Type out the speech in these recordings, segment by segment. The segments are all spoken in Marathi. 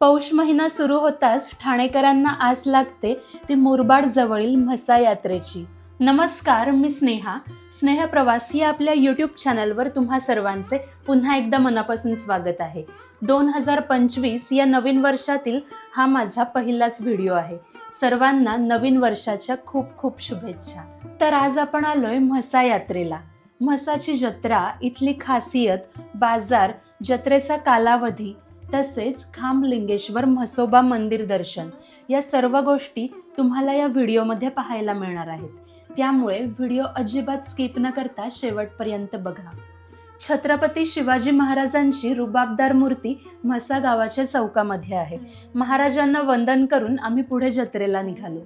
पौष महिना सुरू होताच ठाणेकरांना आस लागते ती मुरबाड जवळील म्हसा यात्रेची. नमस्कार मी स्नेहा. स्नेह प्रवास या आपल्या यूट्यूब चॅनलवर तुम्हा सर्वांचे पुन्हा एकदा मनापासून स्वागत आहे. दोन हजार पंचवीस या नवीन वर्षातील हा माझा पहिलाच व्हिडिओ आहे. सर्वांना नवीन वर्षाच्या खूप खूप शुभेच्छा. तर आज आपण आलोय म्हसा यात्रेला. म्हसाची जत्रा इथली खासियत बाजार जत्रेचा कालावधी तसेच खांबलिंगेश्वर म्हसोबा मंदिर दर्शन या सर्व गोष्टी तुम्हाला या व्हिडिओमध्ये पाहायला मिळणार आहेत. त्यामुळे व्हिडिओ अजिबात स्किप न करता शेवटपर्यंत बघा. छत्रपती शिवाजी महाराजांची रुबाबदार मूर्ती म्हसा गावाच्या चौकामध्ये आहे. महाराजांना वंदन करून आम्ही पुढे जत्रेला निघालो.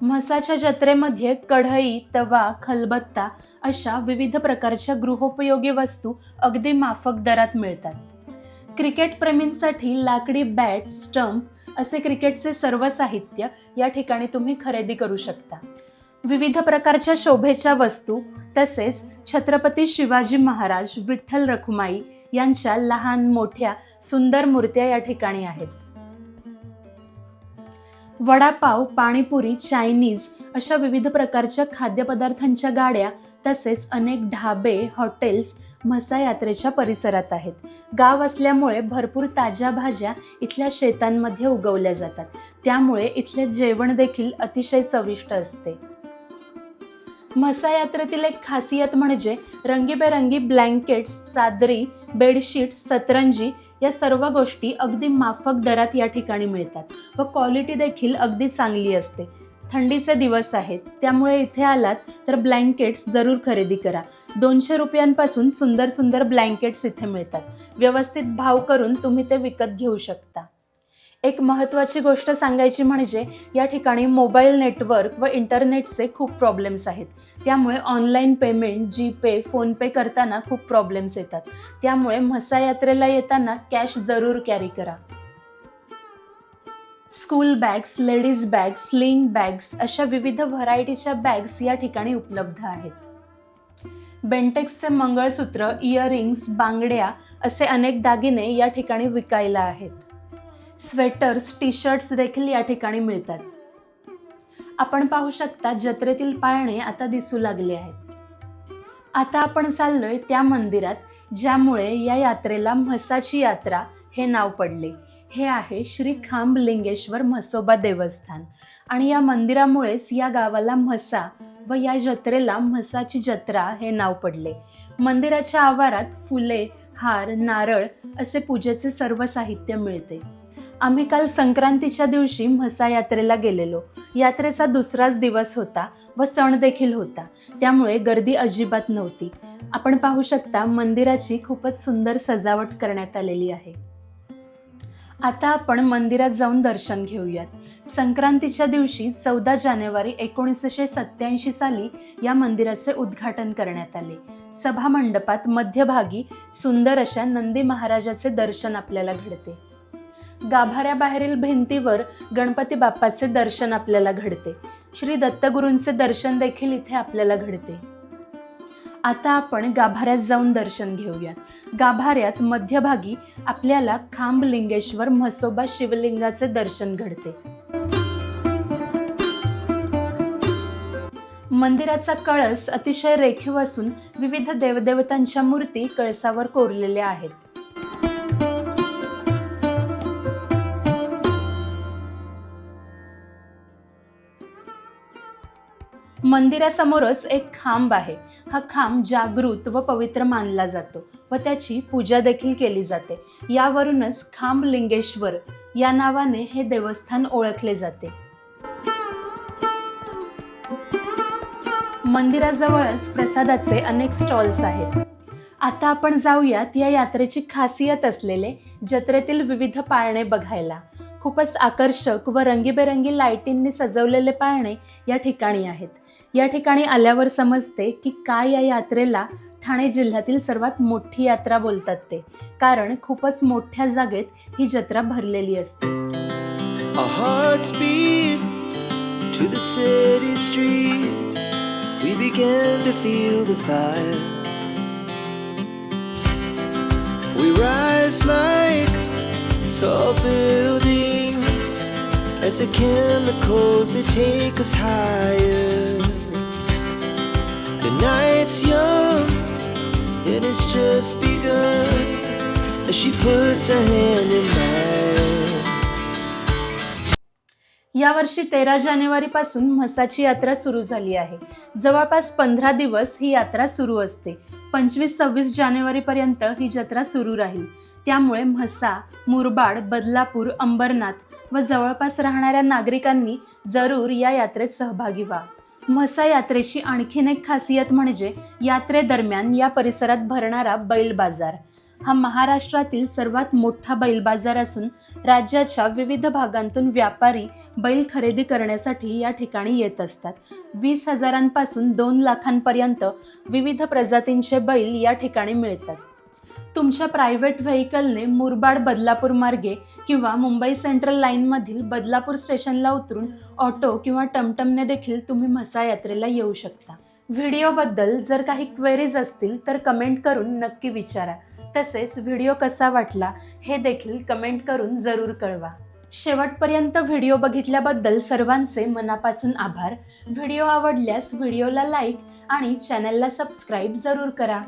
म्हसाच्या जत्रेमध्ये कढई तवा खलबत्ता अशा विविध प्रकारच्या गृहोपयोगी वस्तू अगदी माफक दरात मिळतात. क्रिकेटप्रेमींसाठी लाकडी बॅट स्टंप असे क्रिकेटचे सर्व साहित्य या ठिकाणी तुम्ही खरेदी करू शकता. विविध प्रकारच्या शोभेच्या वस्तू तसेच छत्रपती शिवाजी महाराज विठ्ठल रखुमाई यांच्या लहान मोठ्या सुंदर मूर्त्या या ठिकाणी आहेत. वडापाव पाणीपुरी चायनीज अशा विविध प्रकारच्या खाद्यपदार्थांच्या गाड्या तसेच अनेक ढाबे हॉटेल्स म्हसा यात्रेच्या परिसरात आहेत. गाव असल्यामुळे भरपूर ताज्या भाज्या इथल्या शेतांमध्ये उगवल्या जातात. त्यामुळे इथले जेवण देखील अतिशय चविष्ट असते. म्हसा यात्रेतील एक खासियत म्हणजे रंगीबेरंगी ब्लँकेट्स चादरी बेडशीट्स सतरंजी या सर्व गोष्टी अगदी माफक दरात या ठिकाणी मिळतात व क्वालिटी देखील अगदी चांगली असते. थंडीचे दिवस आहेत. त्यामुळे इथे आलात तर ब्लँकेट्स जरूर खरेदी करा. दोनशे रुपयांपासून सुंदर सुंदर ब्लँकेट्स इथे मिळतात. व्यवस्थित भाव करून तुम्ही ते विकत घेऊ शकता. एक महत्त्वाची गोष्ट सांगायची म्हणजे या ठिकाणी मोबाईल नेटवर्क व इंटरनेटचे खूप प्रॉब्लेम्स आहेत. त्यामुळे ऑनलाईन पेमेंट जीपे फोनपे करताना खूप प्रॉब्लेम्स येतात. त्यामुळे म्हसा यात्रेला येताना कॅश जरूर कॅरी करा. School bags ladies bags sling bags अशा विविध व्हरायटीच्या बॅग्स या ठिकाणी उपलब्ध आहेत. बेंटेक्सचे मंगळसूत्र इयरिंग्स बांगड्या असे अनेक दागिने या ठिकाणी विकायला आहेत. स्वेटर्स टी शर्ट्स देखील या ठिकाणी मिळतात. आपण पाहू शकता जत्रेतील पाळणे आता दिसू लागले आहेत. आता आपण चाललोय त्या मंदिरात ज्यामुळे या यात्रेला म्हसाची यात्रा हे नाव पडले. हे आहे श्री खांबलिंगेश्वर म्हसोबा देवस्थान. आणि या मंदिरामुळेच या गावाला म्हसा व या जत्रेला म्हसाची जत्रा हे नाव पडले. मंदिराच्या आवारात फुले हार नारळ असे पूजेचे सर्व साहित्य मिळते. आम्ही काल संक्रांतीच्या दिवशी म्हसा यात्रेला गेलेलो. यात्रेचा दुसराच दिवस होता व सण देखील होता. त्यामुळे गर्दी अजिबात नव्हती. आपण पाहू शकता मंदिराची खूपच सुंदर सजावट करण्यात आलेली आहे. आता आपण मंदिरात जाऊन दर्शन घेऊयात. संक्रांतीच्या दिवशी चौदा जानेवारी एकोणीसशे सत्याऐंशी साली या मंदिराचे उद्घाटन करण्यात आले. सभा मंडपात मध्यभागी सुंदर अशा नंदी महाराजाचे दर्शन आपल्याला घडते. गाभाऱ्याबाहेरील भिंतीवर गणपती बाप्पाचे दर्शन आपल्याला घडते. श्री दत्तगुरूंचे दर्शन देखील इथे आपल्याला घडते. आता आपण गाभाऱ्यात जाऊन दर्शन घेऊयात. गाभाऱ्यात मध्यभागी आपल्याला खांबलिंगेश्वर म्हसोबा शिवलिंगाचे दर्शन घडते. मंदिराचा कळस अतिशय रेखीव असून विविध देवदेवतांच्या मूर्ती कळसावर कोरलेल्या आहेत. मंदिरासमोरच एक खांब आहे. हा खांब जागृत व पवित्र मानला जातो व त्याची पूजा देखील केली जाते. यावरूनच खांब लिंगेश्वर या नावाने हे देवस्थान ओळखले जाते. मंदिराजवळच प्रसादाचे अनेक स्टॉल्स आहेत. आता आपण जाऊयात या यात्रेची खासियत असलेले जत्रेतील विविध पाळणे बघायला. खूपच आकर्षक व रंगीबेरंगी लाईटींनी सजवलेले पाळणे या ठिकाणी आहेत. या ठिकाणी आल्यावर समजते की काय या यात्रेला ठाणे जिल्ह्यातील सर्वात मोठी यात्रा बोलतात ते. कारण खूपच मोठ्या जागेत ही जत्रा भरलेली असते. As the chemicals they take us high. She puts her hand in mine. यावर्षी तेरा जानेवारीपासून म्हसाची यात्रा सुरू झाली आहे. जवळपास पंधरा दिवस ही यात्रा सुरू असते. पंचवीस सव्वीस जानेवारीपर्यंत ही जत्रा सुरू राहील. त्यामुळे म्हसा मुरबाड बदलापूर अंबरनाथ व जवळपास राहणाऱ्या नागरिकांनी जरूर या यात्रेत सहभागी व्हा. म्हसा यात्रेची आणखीन एक खासियत म्हणजे यात्रेदरम्यान या परिसरात भरणारा बैल बाजार. हा महाराष्ट्रातील सर्वात मोठा बैल बाजार असून राज्याच्या विविध भागांतून व्यापारी बैल खरेदी करण्यासाठी या ठिकाणी येत असतात. वीस हजारांपासून दोन लाखांपर्यंत विविध प्रजातींचे बैल या ठिकाणी मिळतात. तुमच्या प्रायव्हेट व्हेकलने मुरबाड बदलापूर मार्गे किंवा मुंबई सेंट्रल लाईनमधील बदलापूर स्टेशनला उतरून ऑटो किंवा टमटमने देखील तुम्ही म्हसा यात्रेला येऊ शकता. व्हिडिओबद्दल जर काही क्वेरीज असतील तर कमेंट करून नक्की विचारा. तसेच व्हिडिओ कसा वाटला हे देखील कमेंट करून जरूर कळवा. शेवटपर्यंत व्हिडिओ बघितल्याबद्दल सर्वांचे मनापासून आभार. व्हिडिओ आवडल्यास व्हिडिओला लाईक आणि चॅनलला सबस्क्राईब जरूर करा.